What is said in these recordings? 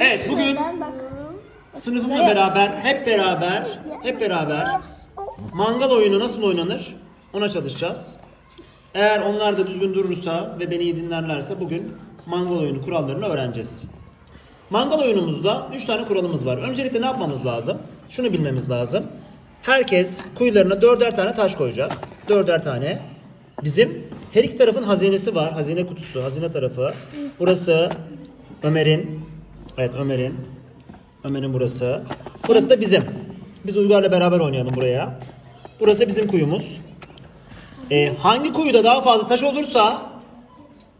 Evet, bugün Sınıfımla beraber, hep beraber, hep beraber mangal oyunu nasıl oynanır ona çalışacağız. Eğer onlar da düzgün durursa ve beni iyi dinlerlerse bugün mangal oyunu kurallarını öğreneceğiz. Mangal oyunumuzda 3 tane kuralımız var. Öncelikle ne yapmamız lazım? Şunu bilmemiz lazım. Herkes kuyularına dörder tane taş koyacak. Dörder tane. Bizim her iki tarafın hazinesi var. Hazine kutusu, hazine tarafı. Burası Ömer'in. Evet Ömer'in. Ömer'in burası. Burası da bizim. Biz Uygar'la beraber oynayalım buraya. Burası bizim kuyumuz. Ee, hangi kuyuda daha fazla taş olursa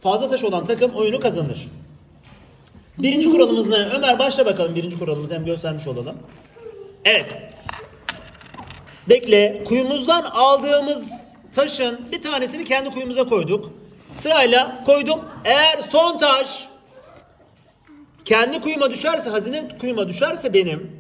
fazla taş olan takım oyunu kazanır. Birinci kuralımız ne? Ömer başla bakalım birinci kuralımızı hem göstermiş olalım. Evet. Bekle. Kuyumuzdan aldığımız taşın bir tanesini kendi kuyumuza koyduk. Sırayla koydum. Eğer son taş kendi kuyuma düşerse, hazine kuyuma düşerse benim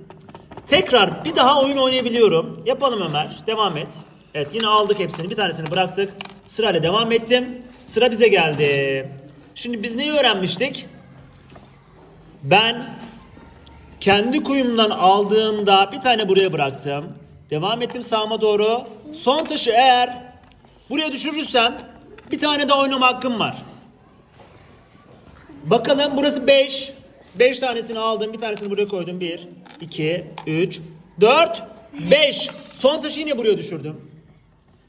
tekrar bir daha oyun oynayabiliyorum. Yapalım Ömer. Devam et. Evet yine aldık hepsini. Bir tanesini bıraktık. Sırayla devam ettim. Sıra bize geldi. Şimdi biz neyi öğrenmiştik? Ben kendi kuyumdan aldığımda bir tane buraya bıraktım. Devam ettim sağıma doğru. Son taşı eğer buraya düşürürsem bir tane daha oynama hakkım var. Bakalım burası 5. 5 tanesini aldım. Bir tanesini buraya koydum. 1, 2, 3, 4, 5. Son taşı yine buraya düşürdüm.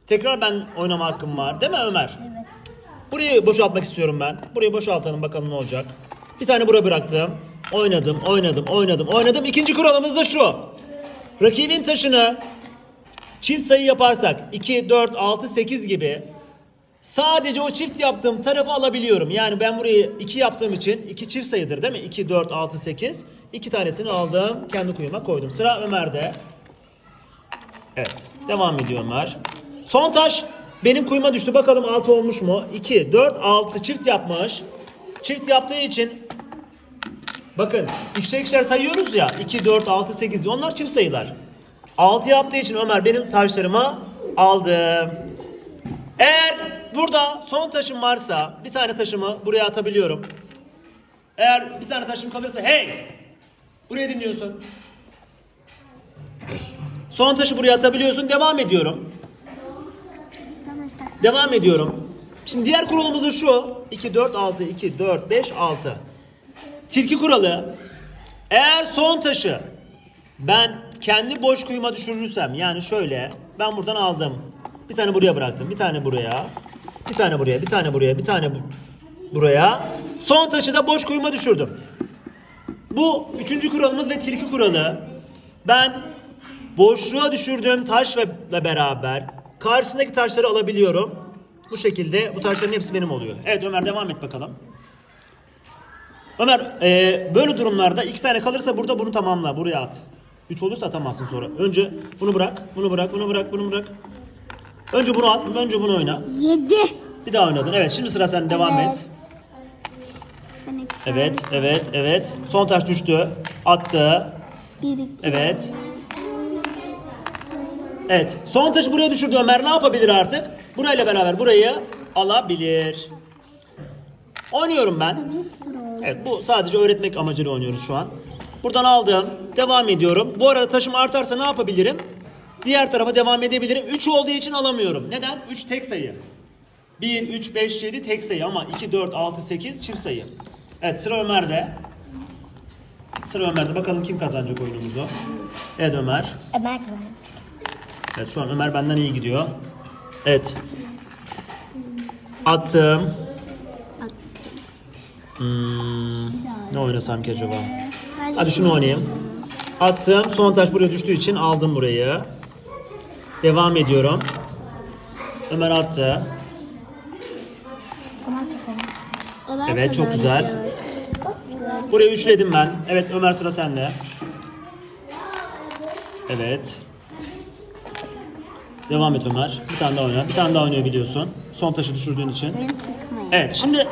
Tekrar ben oynama hakkım var. Değil mi Ömer? Evet. Burayı boşaltmak istiyorum ben. Burayı boşaltalım bakalım ne olacak. Bir tane buraya bıraktım. Oynadım, oynadım, oynadım, oynadım. İkinci kuralımız da şu. Rakibin taşını çift sayı yaparsak 2, 4, 6, 8 gibi Sadece o çift yaptığım tarafı alabiliyorum. Yani ben burayı 2 yaptığım için 2 çift sayıdır değil mi? 2, 4, 6, 8. 2 tanesini aldım. Kendi kuyuma koydum. Sıra Ömer'de. Evet. Devam ediyor Ömer. Son taş benim kuyuma düştü. Bakalım 6 olmuş mu? 2, 4, 6 çift yapmış. Çift yaptığı için bakın ikişer ikişer sayıyoruz ya. 2, 4, 6, 8 diye. Onlar çift sayılar. 6 yaptığı için Ömer benim taşlarımı aldı. Eğer burada son taşım varsa bir tane taşımı buraya atabiliyorum. Eğer bir tane taşım kalırsa hey! Buraya dinliyorsun. Son taşı buraya atabiliyorsun. Devam ediyorum. Devam ediyorum. Şimdi diğer kuralımız şu. 2, 4, 6, 2, 4, 5, 6. Tilki kuralı. Eğer son taşı ben kendi boş kuyuma düşürürsem yani şöyle ben buradan aldım. Bir tane buraya bıraktım. Bir tane buraya. Bir tane buraya. Bir tane buraya. Bir tane bu- buraya. Son taşı da boş kuyuma düşürdüm. Bu üçüncü kuralımız ve tilki kuralı. Ben boşluğa düşürdüğüm taşla beraber karşısındaki taşları alabiliyorum. Bu şekilde bu taşların hepsi benim oluyor. Evet Ömer devam et bakalım. Ömer e, böyle durumlarda iki tane kalırsa burada bunu tamamla. Buraya at. Üç olursa atamazsın sonra. Önce bunu bırak, bunu bırak, bunu bırak, bunu bırak. Önce bunu at, önce bunu oyna. 7. Bir daha oynadın. Evet şimdi sıra sen devam et. Evet, evet, evet. Son taş düştü. Attı. 1 2 Evet. Evet. Son taşı buraya düşürdü Ömer. Ne yapabilir artık? Burayla beraber burayı alabilir. Oynuyorum ben. Evet bu sadece öğretmek amacıyla oynuyoruz şu an. Buradan aldım. Devam ediyorum. Bu arada taşım artarsa ne yapabilirim? Diğer tarafa devam edebilirim. 3 olduğu için alamıyorum. Neden? 3 tek sayı. 1, 3, 5, 7 tek sayı ama 2, 4, 6, 8 çift sayı. Evet sıra Ömer'de. Sıra Ömer'de. Bakalım kim kazanacak oyunumuzu. Evet Ömer. Ömer kazandı. Evet şu an Ömer benden iyi gidiyor. Evet. Attım. Hmm, ne oynasam ki acaba? Hadi şunu oynayayım. Attım. Son taş buraya düştüğü için aldım burayı. Devam ediyorum. Ömer attı. Evet, çok güzel. Burayı üçledim ben. Evet Ömer sıra sende. Evet. Devam et Ömer. Bir tane daha oyna. Bir tane daha oynayabiliyorsun. Son taşı düşürdüğün için. Evet şimdi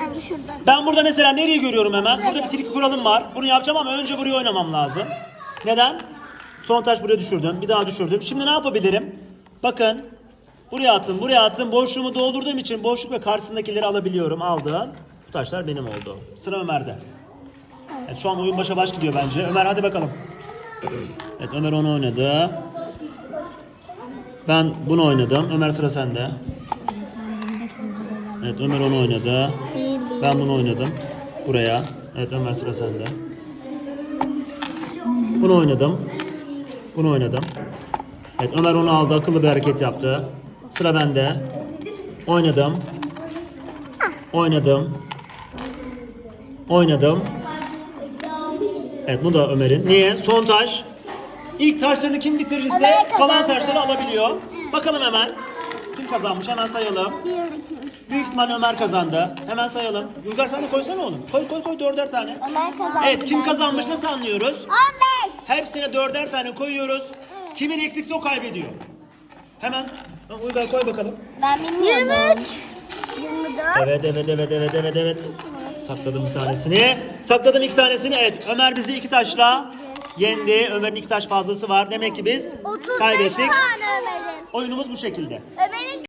ben burada mesela nereyi görüyorum hemen? Burada bir tilki kuralım var. Bunu yapacağım ama önce buraya oynamam lazım. Neden? Son taş buraya düşürdüm. Bir daha düşürdüm. Şimdi ne yapabilirim? Bakın. Buraya attım, buraya attım. Boşluğumu doldurduğum için boşluk ve karşısındakileri alabiliyorum. Aldım. Bu taşlar benim oldu. Sıra Ömer'de. Evet. Şu an oyun başa baş gidiyor bence. Ömer hadi bakalım. Evet Ömer onu oynadı. Ben bunu oynadım. Ömer sıra sende. Evet Ömer onu oynadı. Ben bunu oynadım. Buraya. Evet Ömer sıra sende. Bunu oynadım. Bunu oynadım. Evet Ömer onu aldı. Akıllı bir hareket yaptı. Sıra bende. Oynadım. Oynadım. Oynadım. Evet bu da Ömer'in. Niye? Son taş. İlk taşlarını kim bitirirse kalan taşları alabiliyor. Bakalım hemen. Kim kazanmış? Hemen sayalım. Büyük ihtimalle Ömer kazandı. Hemen sayalım. Uygar sen de koysana oğlum. Koy koy koy dörder tane. Ömer kazandı. Evet kim kazanmış nasıl anlıyoruz? 15. Hepsine dörder tane koyuyoruz. Kimin eksikse o kaybediyor. Hemen Uygar koy bakalım. Ben bilmiyorum. 23. 24. Evet evet evet evet evet evet. Sakladım bir tanesini. Sakladım iki tanesini. Evet Ömer bizi iki taşla yendi. Ömer'in iki taş fazlası var. Demek ki biz 35 kaybettik. tane Ömer'in. Oyunumuz bu şekilde.